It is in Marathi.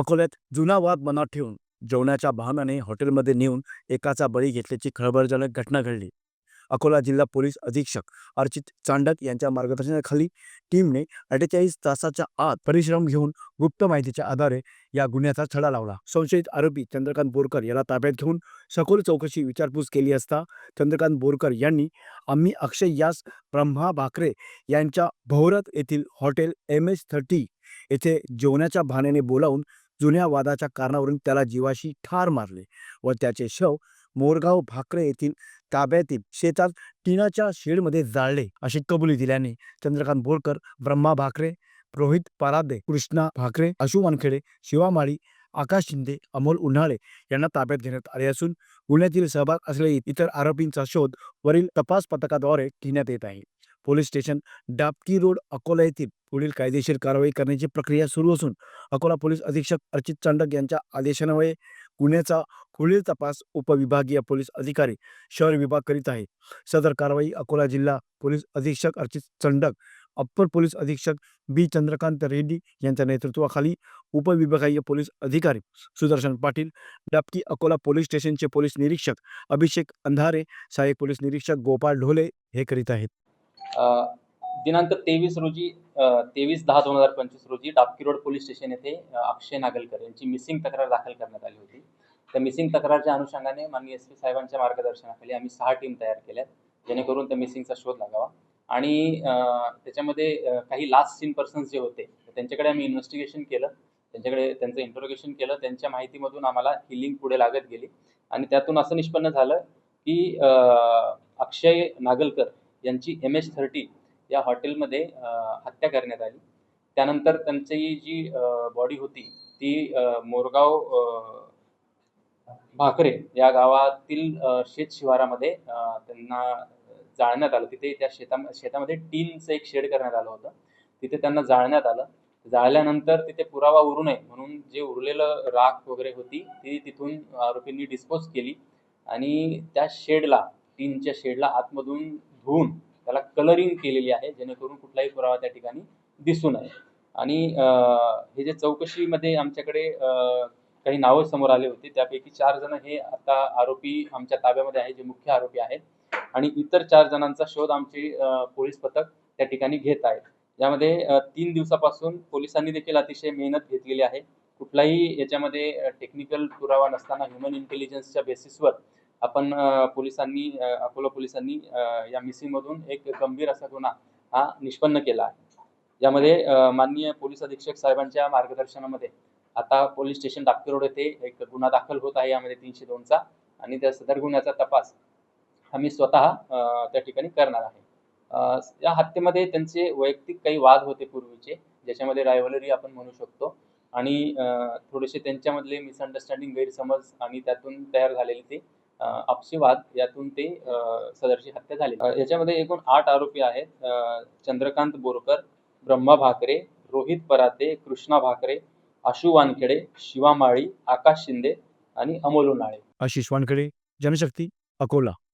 अकोल्यात जुना वाद मनात ठेवून जेवणाच्या बहाण्याने हॉटेलमध्ये नेऊन एकाचा बळी घेतल्याची खळबळजनक घटना घडली. अकोला जिल्हा पोलीस अधीक्षक अर्चित चांडक यांच्या मार्गदर्शनाखाली टीमने अठ्ठेचाळीस तासाच्या आत परिश्रम घेऊन गुप्त माहितीच्या आधारे या गुन्ह्याचा छडा लावला. संशयित आरोपी चंद्रकांत बोरकर याला ताब्यात घेऊन सखोल चौकशी विचारपूस केली असता चंद्रकांत बोरकर यांनी आम्ही अक्षय यास ब्रह्मा भाकरे यांच्या भोवरत येथील हॉटेल एम एस थर्टी येथे जेवणाच्या बहाण्याने बोलावून जुन्या वादाच्या कारणावरून त्याला जीवाशी ठार मारले व त्याचे शव मोरगाव भाकरे येथील ताब्यातील शेतात टिनाच्या शेडमध्ये जाळले अशी कबुली दिल्याने चंद्रकांत बोरकर ब्रह्मा भाकरे रोहित परादे कृष्णा भाकरे अशू वानखेडे शिवामाळी आकाश शिंदे अमोल उन्हाळे यांना ताब्यात घेण्यात आले असून गुन्ह्यातील सहभाग असलेले इतर आरोपींचा शोध वरील तपास पथकाद्वारे घेण्यात येत आहे. Police station Dabki road Akola येथील पुढील कायदेशीर कारवाई करण्याची प्रक्रिया सुरू असून अकोला पोलीस अधीक्षक अर्चित चांडक यांच्या आदेशान्वये गुन्ह्याचा पुढील तपास उपविभागीय पोलीस अधिकारी शहर विभाग करीत आहे. सदर कारवाई अकोला जिल्हा पोलीस अधीक्षक अर्चित चंडक अप्पर पोलीस अधीक्षक बी. चंद्रकांत रेड्डी यांच्या नेतृत्वाखाली उपविभागीय पोलीस अधिकारी सुदर्शन पाटील डापकी अकोला पोलीस स्टेशनचे पोलीस निरीक्षक अभिषेक अंधारे सहाय्यक पोलीस निरीक्षक गोपाळ ढोले हे करीत आहेत. दिनांक तेवीस रोजी तेवीस दहा दोन हजार पंचवीस रोजी डाबकी रोड पोलीस स्टेशन येथे अक्षय नागलकर यांची मिसिंग तक्रार दाखल करण्यात आली होती. त्या मिसिंग तक्रारच्या अनुषंगाने माननीय एस पी साहेबांच्या मार्गदर्शनाखाली आम्ही सहा टीम तयार केल्यात जेणेकरून त्या मिसिंगचा शोध लागावा. आणि त्याच्यामध्ये काही लास्ट सीन पर्सन्स जे होते त्यांच्याकडे आम्ही इन्व्हेस्टिगेशन केलं त्यांच्याकडे त्यांचं इंटरोगेशन केलं त्यांच्या माहितीमधून आम्हाला ही लिंक पुढे लागत गेली. आणि त्यातून असं निष्पन्न झालं की अक्षय नागलकर यांची एम एच थर्टी या हॉटेलमध्ये हत्या करण्यात आली. त्यानंतर त्यांची जी बॉडी होती ती मोरगाव भाकरे या गावातील शेत शिवारामध्ये त्यांना जाळण्यात आलं. तिथे त्या शेता शेतामध्ये टीनचं एक शेड करण्यात आलं होतं. तिथे त्यांना जाळण्यात आलं. जाळल्यानंतर तिथे पुरावा उरू नये म्हणून जे उरलेलं राख वगैरे होती ती तिथून आरोपींनी डिस्पोज केली. आणि त्या शेडला टीनच्या शेडला आतमधून धुवून त्याला कलरिंग केलेली आहे जेणेकरून कुठलाही पुरावा त्या ठिकाणी दिसू नये. आणि हे जे चौकशीमध्ये आमच्याकडे काही नावं समोर आले होते त्यापैकी चार जण हे आता आरोपी आमच्या ताब्यामध्ये आहे जे मुख्य आरोपी आहेत. आणि इतर चार जणांचा शोध आमचे पोलीस पथक त्या ठिकाणी घेत आहेत यामध्ये तीन दिवसापासून पोलिसांनी देखील अतिशय मेहनत घेतलेली आहे. कुठलाही याच्यामध्ये टेक्निकल पुरावा नसताना ह्युमन इंटेलिजन्सच्या बेसिसवर आपण पोलिसांनी अकोला पोलिसांनी या मिसिंगमधून एक गंभीर असा गुन्हा हा निष्पन्न केला आहे. यामध्ये माननीय पोलीस अधीक्षक साहेबांच्या मार्गदर्शनामध्ये आता पोलीस स्टेशन डाक्टर रोड येथे एक गुन्हा दाखल होत आहे. यामध्ये तीनशे दोनचा आणि त्या सदर गुन्ह्याचा तपास आम्ही स्वतः त्या ठिकाणी करणार आहे. या हत्येमध्ये त्यांचे वैयक्तिक काही वाद होते पूर्वीचे ज्याच्यामध्ये रायव्हलरी आपण म्हणू शकतो आणि थोडेसे त्यांच्यामधले मिसअंडरस्टँडिंग गैरसमज आणि त्यातून तयार झालेली ते अ, यातून ते सदरची हत्या झाली. याच्यामध्ये एकूण आठ आरोपी आहेत. चंद्रकांत बोरकर ब्रह्मा भाकरे रोहित पराते कृष्णा भाकरे आशू वानखेडे शिवा माळी आकाश शिंदे आणि अमोल उन्हाळे आशिष वानखेडे जनशक्ती अकोला.